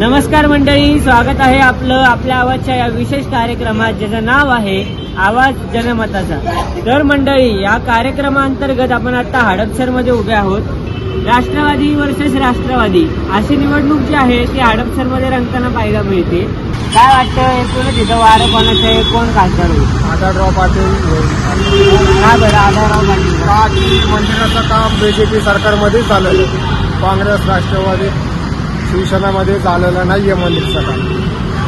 नमस्कार मंडळी स्वागत आहे आपलं आपल्या आवाजच्या या विशेष कार्यक्रमात ज्याचं नाव आहे आवाज जनमताचा. तर मंडळी या कार्यक्रमाअंतर्गत आपण आता हडपसरमध्ये उभे आहोत. राष्ट्रवादी वर्सेस राष्ट्रवादी अशी निवडणूक जी आहे ती हडपसरमध्ये रंगताना पाहायला मिळते. काय वाटतं एकूणच इथं वारं कोणाचं आहे? कोण खासदार होईल? आढळराव पाटील. का बरं? आढळराव पाटील. मंदिराचं काम बीजेपी सरकारमध्ये आहे. काँग्रेस राष्ट्रवादी. शिवसेनामध्ये झालेलं नाही आहे मंदिराचं काम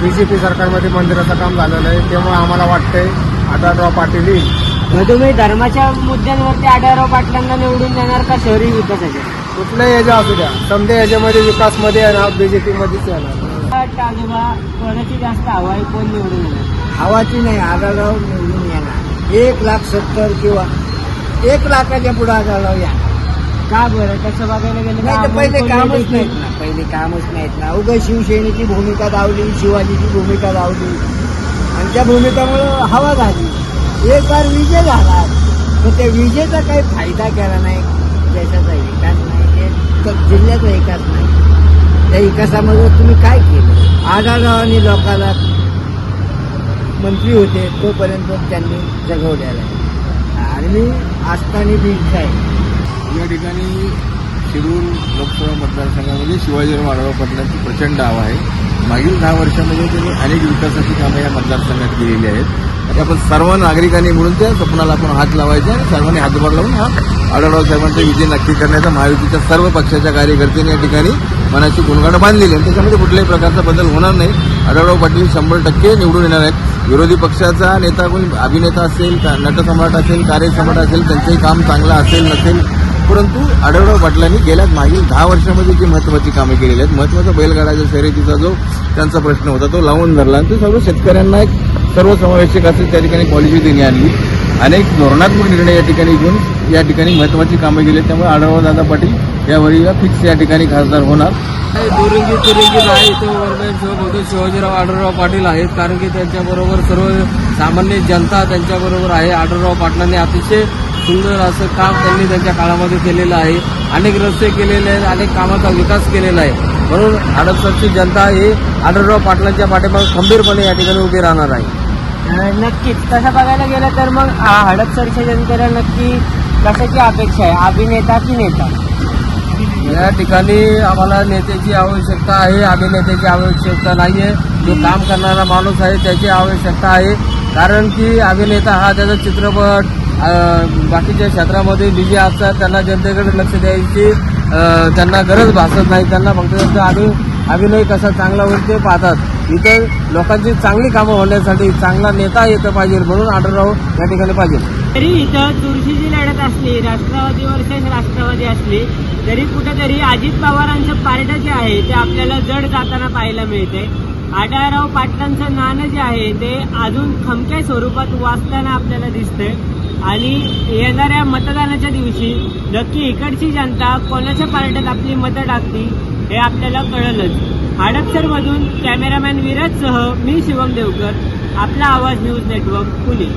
बीजेपी सरकारमध्ये मंदिराचं काम झालेलं आहे. त्यामुळे आम्हाला वाटतंय आढळराव पाटील येईल. मग तुम्ही धर्माच्या मुद्द्यांवरती आढळराव पाटलांना निवडून देणार का शहरी विकासाच्या कुठल्याही याच्या असू द्या. समजा याच्यामध्ये विकासमध्ये येणार बीजेपीमध्येच येणार. वाटतं आजोबा कोणाची जास्त हवा आहे कोण निवडून येणार? हवाची नाही आढळराव निवडून येणार. एक लाख सत्तर किंवा एक लाखाच्या पुढे आढळराव या का बरं? तसं बघायला गेलं नाही तर तर पहिले कामच नाहीत ना. पहिले कामच नाहीत ना. उगा शिवसेनेची भूमिका दावली शिवाजीची भूमिका दावली आणि त्या भूमिकामुळं हवा झाली. एक बार विजय झाला. तर त्या विजेचा काही फायदा केला नाही. देशाचा विकास नाही ते क- जिल्ह्याचा विकास नाही. त्या विकासामध्ये तुम्ही काय केलं? आढळरावांनी लोकांना मंत्री होते तोपर्यंत त्यांनी जगवलेला आहे. आणि मी असताना बीडचा आहे. या ठिकाणी शिरूर लोकसभा मतदारसंघामध्ये शिवाजीराव आढळराव पाटलांची प्रचंड हवा आहे. मागील दहा वर्षामध्ये त्यांनी अनेक विकासाची कामं या मतदारसंघात केलेली आहेत. आणि आपण सर्व नागरिकांनी मिळून त्या स्वप्नाला आपण हात लावायचा आणि सर्वांनी हातभार लावून हा आढळराव साहेबांचा विजय नक्की करण्याचा महायुतीच्या सर्व पक्षाच्या कार्यकर्त्यांनी या ठिकाणी मनाची गुणगाणं बांधलेली आणि त्याच्यामध्ये कुठल्याही प्रकारचा बदल होणार नाही. आढळराव पाटील शंभर टक्के निवडून येणार आहेत. विरोधी पक्षाचा नेता कोणी अभिनेता असेल का- नटसम्राट असेल कार्यसम्राट असेल त्यांचंही काम चांगलं असेल नसेल परंतु आढळराव पाटलांनी गेल्या मागील दहा वर्षामध्ये जी महत्वाची कामे केलेली आहेत महत्त्वाचा बैलगाडाच्या शर्यतीचा जो त्यांचा प्रश्न होता तो लावून धरला. आणि ते सर्व शेतकऱ्यांना एक सर्वसमावेशक असेल त्या ठिकाणी पॉलिसी त्यांनी आणली अनेक धोरणात्मक निर्णय या ठिकाणी घेऊन या ठिकाणी महत्वाची कामं केली आहेत. त्यामुळे आढळराव दादा पाटील यावेळी फिक्स या ठिकाणी खासदार होणार. दुरंगी तिरंगी नाही तो वर्गांसोबत होतो. शिवाजीराव आढळराव पाटील आहेत. कारण की त्यांच्याबरोबर सर्व सामान्य जनता त्यांच्याबरोबर आहे. आढळराव पाटलांनी अतिशय सुंदर असं काम त्यांनी त्यांच्या काळामध्ये केलेलं आहे. अनेक रस्ते केलेले आहेत अनेक कामाचा विकास केलेला आहे. म्हणून हडपसरची जनता ही आढळराव पाटलांच्या पाठीमागे खंबीरपणे या ठिकाणी उभी राहणार आहे. नक्कीच. तसं बघायला गेलं तर मग हडपसरच्या जनतेला नक्की कशाची अपेक्षा आहे? अभिनेता की नेता? या ठिकाणी आम्हाला नेत्याची आवश्यकता आहे. अभिनेत्याची आवश्यकता नाही आहे जो काम करणारा माणूस आहे त्याची आवश्यकता आहे. कारण की अभिनेता हा त्याचा चित्रपट बाकीच्या क्षेत्रामध्ये बिझी असतात त्यांना जनतेकडे लक्ष द्यायची त्यांना गरज भासत नाही त्यांना फक्त त्यांचा अभि अभिनय कसा चांगला होईल ते पाहतात. इथं लोकांची चांगली कामं होण्यासाठी चांगला नेता येतं पाहिजे म्हणून आढळराव या ठिकाणी पाहिजे. तरी इथं चुरशीची लढत असली राष्ट्रवादी वर्सेस राष्ट्रवादी असली तरी कुठेतरी अजित पवारांचं पार्ट जे आहे ते आपल्याला जड जाताना पाहायला मिळते आढळराव पाटलांचं नाणं जे आहे ते अजून खमक्या स्वरूपात वाचताना आपल्याला दिसतंय. आणि येणाऱ्या मतदानाच्या दिवशी नक्की इकडची जनता कोणाच्या पार्ट्यात आपली मतं टाकती हे आपल्याला कळलंच. हडपसरमधून कॅमेरामॅन विराजसह मी शिवम देवकर आपला आवाज न्यूज नेटवर्क पुणे.